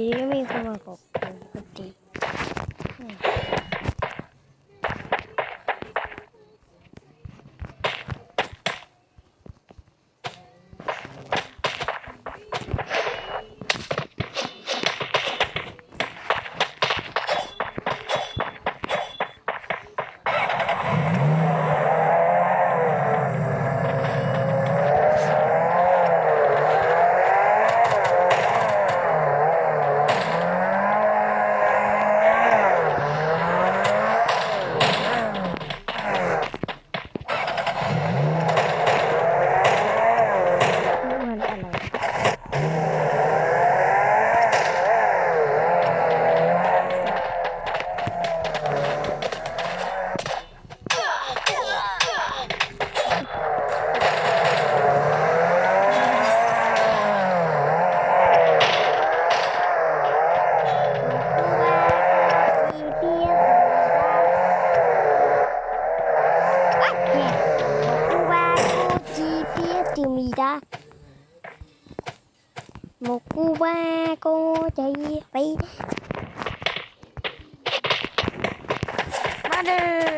ดีก็มีคนมา ta? Một cô ba cô chạy phải Mother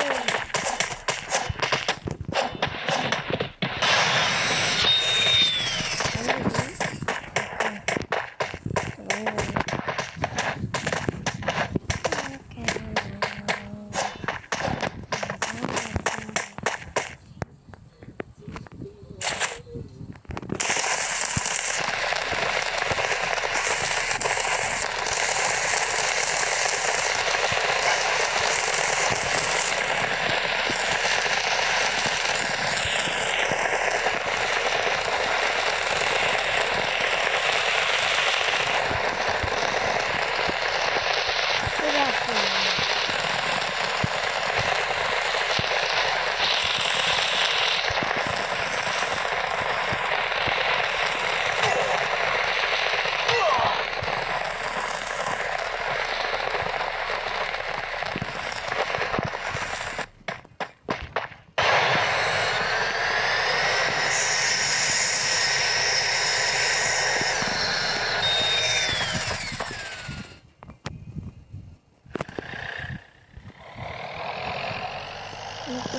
ไม่เ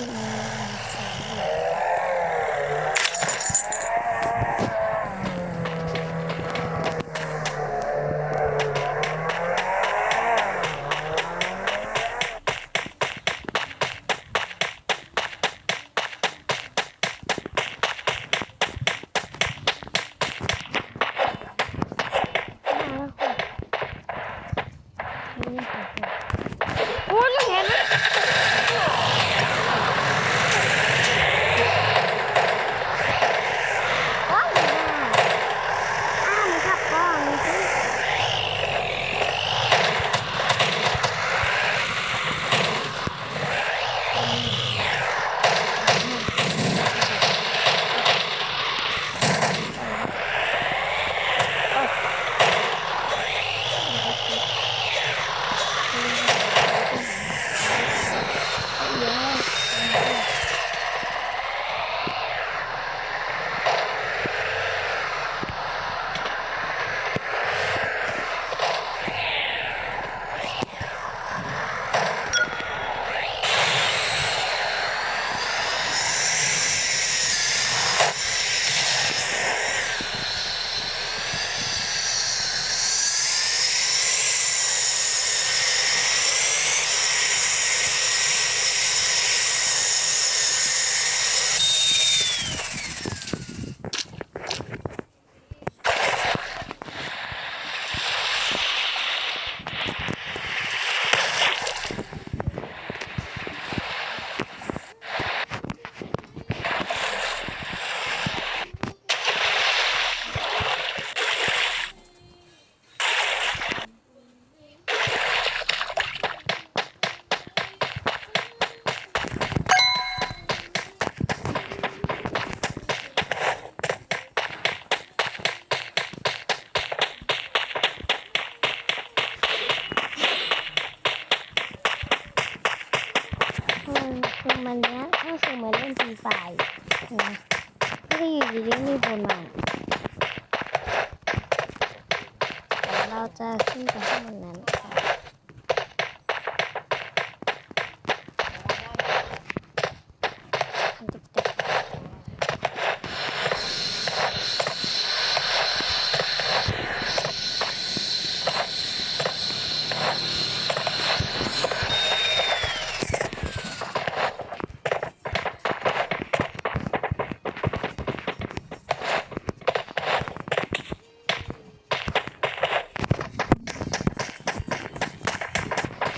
ก็อยู่ดีๆมีคนมาแต่เราจะขึ้นไปข้างบนนั้นค่ะทำติ๊กๆ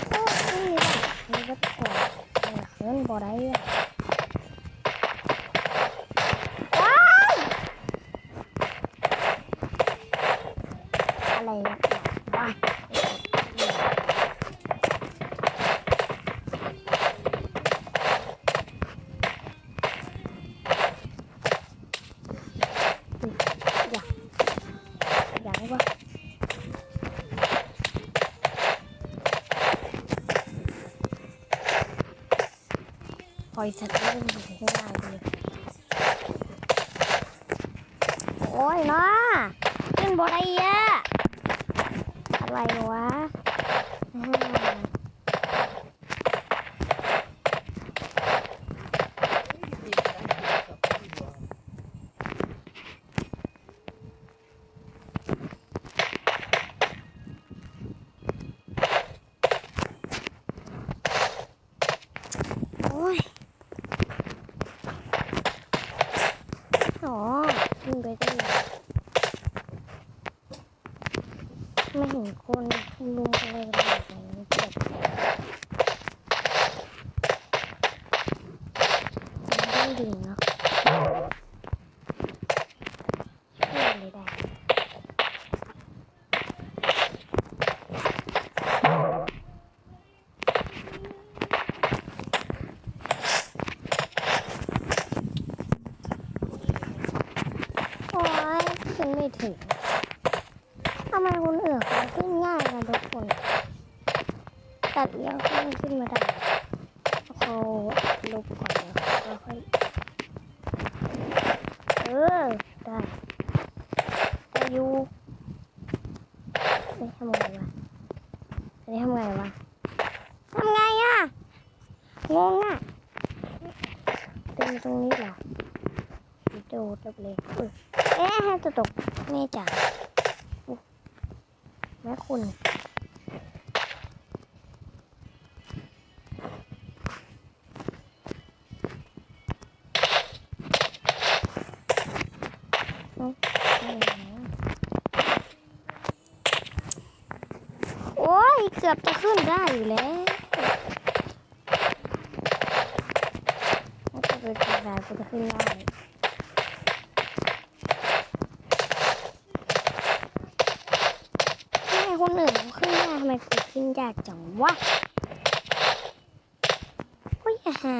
โอ้ยนี่ก็ถอดเงินบ่ได้อะว้ายอะไรนะว้ายอุ๊ยอย่าอย่าได้ปะ ปล่อยสัตว์เล่นอยู่ให้ได้เลยโอ้ยเนาะขึ้นบ่ได้ยะอะไรวะอืมโอ้ย อ๋อขึ้นไปได้ไม่เห็ นคนชุมนุมอะไรแบบนี้เจ็บจำได้ดีเนาะช่วยเลยได้โอ้ยขึ้นไม่ถึงทำไมคนอื่นเขาขึ้นง่ายกัน ทุกคนตัดเลี้ยงขึ้นขึ้นมาได้เขาลบก่อนแล้วค่อยเออ ได้ได้อยู่ได้ทำไงวะได้ทำไงวะทำไงอะงงอะเป็นตรงนี้เหรอโดดเลยเอ๊ะจะตกแม่จ๋าแม่คุณ โอ้ย เกือบจะขึ้นได้อยู่แล้วถ้าจะเป็นทางใดก็จะขึ้นได้ทำไมคนอื่นเขาขึ้นได้ทำไมกูขึ้นยากจังวะโอ้ยอ่าฮะ